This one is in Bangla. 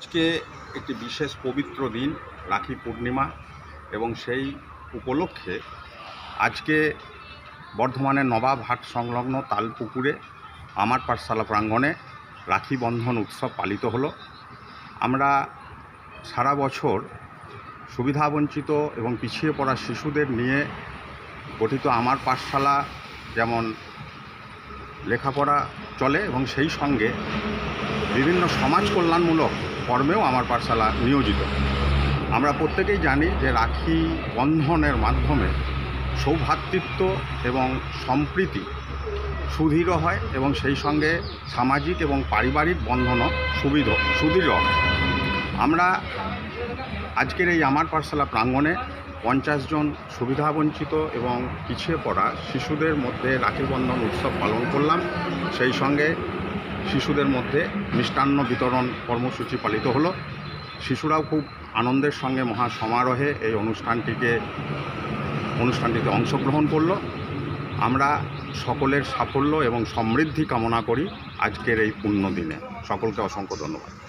আজকে একটি বিশেষ পবিত্র দিন রাখি পূর্ণিমা, এবং সেই উপলক্ষে আজকে বর্ধমানের নবাব হাট সংলগ্ন তালপুকুরে আমার পাঠশালা প্রাঙ্গণে রাখি বন্ধন উৎসব পালিত হলো। আমরা সারা বছর সুবিধাবঞ্চিত এবং পিছিয়ে পড়া শিশুদের নিয়ে গঠিত আমার পাঠশালা যেমন লেখাপড়া চলে এবং সেই সঙ্গে বিভিন্ন সমাজ কল্যাণমূলক কর্মেও আমার পাঠশালা নিয়োজিত। আমরা প্রত্যেকেই জানি যে রাখি বন্ধনের মাধ্যমে সৌভ্রাতৃত্ব এবং সম্প্রীতি সুদৃঢ় হয় এবং সেই সঙ্গে সামাজিক এবং পারিবারিক বন্ধনও সুবিধ, সুদৃঢ় হয়। আমরা আজকের এই আমার পাঠশালা প্রাঙ্গণে পঞ্চাশ জন সুবিধাবঞ্চিত এবং পিছিয়ে পড়া শিশুদের মধ্যে রাখি বন্ধন উৎসব পালন করলাম। সেই সঙ্গে শিশুদের মধ্যে মিষ্টান্ন বিতরণ কর্মসূচি পালিত হলো। শিশুরাও খুব আনন্দের সঙ্গে মহা সমারোহে এই অনুষ্ঠানটিকে, অনুষ্ঠানটিতে অংশগ্রহণ করল। আমরা সকলের সাফল্য এবং সমৃদ্ধি কামনা করি আজকের এই পুণ্য দিনে। সকলকে অসংখ্য ধন্যবাদ।